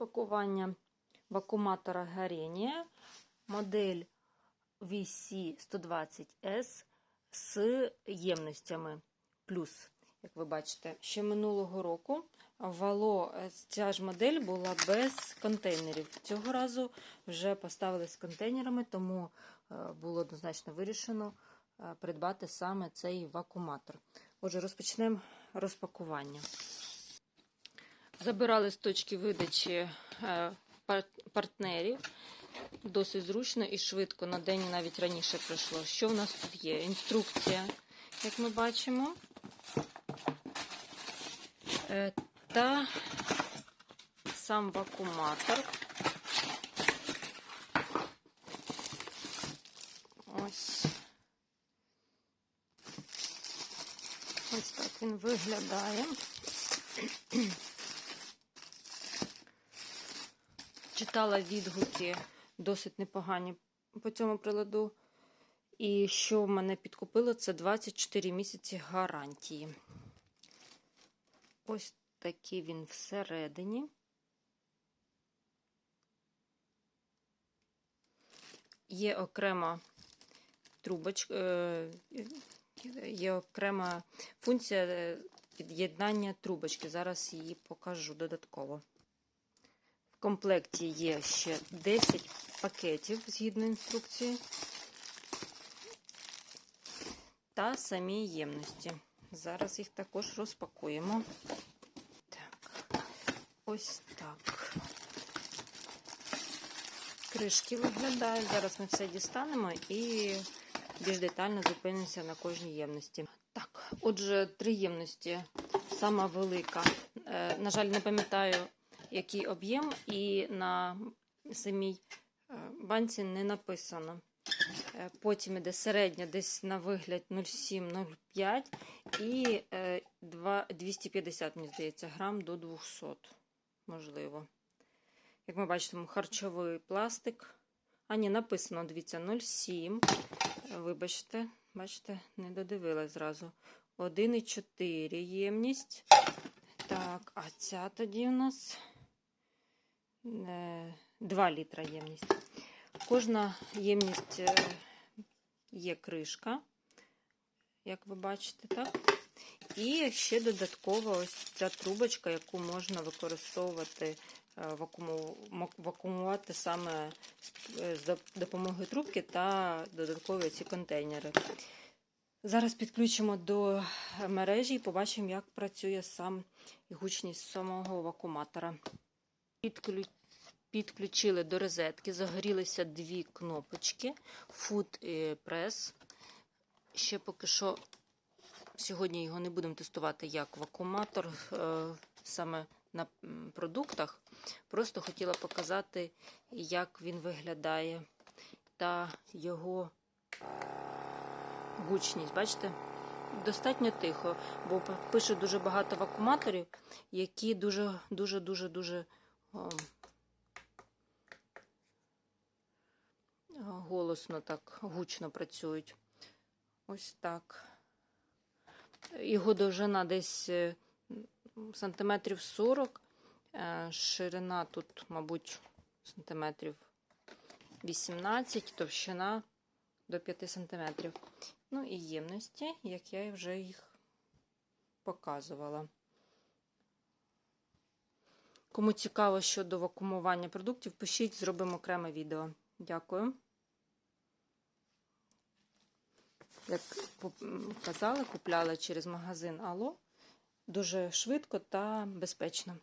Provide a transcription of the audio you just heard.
Розпакування вакууматора Гаренія, модель VC120S з ємностями плюс. Як ви бачите, ще минулого року вало е, ця ж модель була без контейнерів. Цього разу вже поставили з контейнерами, тому е, було однозначно вирішено е, придбати саме цей вакууматор. Отже, розпочнемо розпакування. Забирали з точки видачі партнерів. Досить зручно і швидко, на день навіть раніше прийшло. Що в нас тут є? Інструкція, як ми бачимо. Е, Та сам вакууматор. Ось. Ось так він виглядає. Читала відгуки досить непогані по цьому приладу. І що мене підкупило, це 24 місяці гарантії. Ось такий він всередині. Є окрема трубочка, є окрема функція під'єднання трубочки. Зараз її покажу додатково. Комплекті є ще 10 пакетів згідно інструкції та самі ємності. Зараз їх також розпакуємо. Так, ось так. Кришки виглядають. Зараз ми все дістанемо і більш детально зупинимося на кожній ємності. Так, отже, три ємності. Сама велика. Е, на жаль, не пам'ятаю, який об'єм, і на самій банці не написано. Е, Потім іде середня, десь на вигляд 0,7-0,5 і 250, мені здається, грам до 200, можливо. Як ми бачимо, харчовий пластик. А, ні, написано, дивіться, 0,7. Вибачте, бачите, не додивилась зразу. 1,4 ємність. Так, а ця тоді у нас 2 літра ємність. Кожна ємність є кришка, як ви бачите, так? І ще додатково ось ця трубочка, яку можна використовувати, вакуумувати саме з допомогою трубки та додаткові ці контейнери. Зараз підключимо до мережі і побачимо, як працює сам і гучність самого вакууматора. Підключили до розетки, загорілися дві кнопочки Food Press. Ще поки що сьогодні його не будемо тестувати як вакууматор саме на продуктах. Просто хотіла показати, як він виглядає та його гучність. Бачите? Достатньо тихо, бо пише дуже багато вакууматорів, які дуже-дуже-дуже-дуже голосно так гучно працюють. Ось так. Його довжина десь сантиметрів 40, ширина тут, мабуть, сантиметрів 18, товщина до 5 сантиметрів. Ну і ємності, як я вже їх показувала. Кому цікаво щодо вакуумування продуктів, пишіть, зробимо окреме відео. Дякую. Як казали, купляли через магазин Ало дуже швидко та безпечно.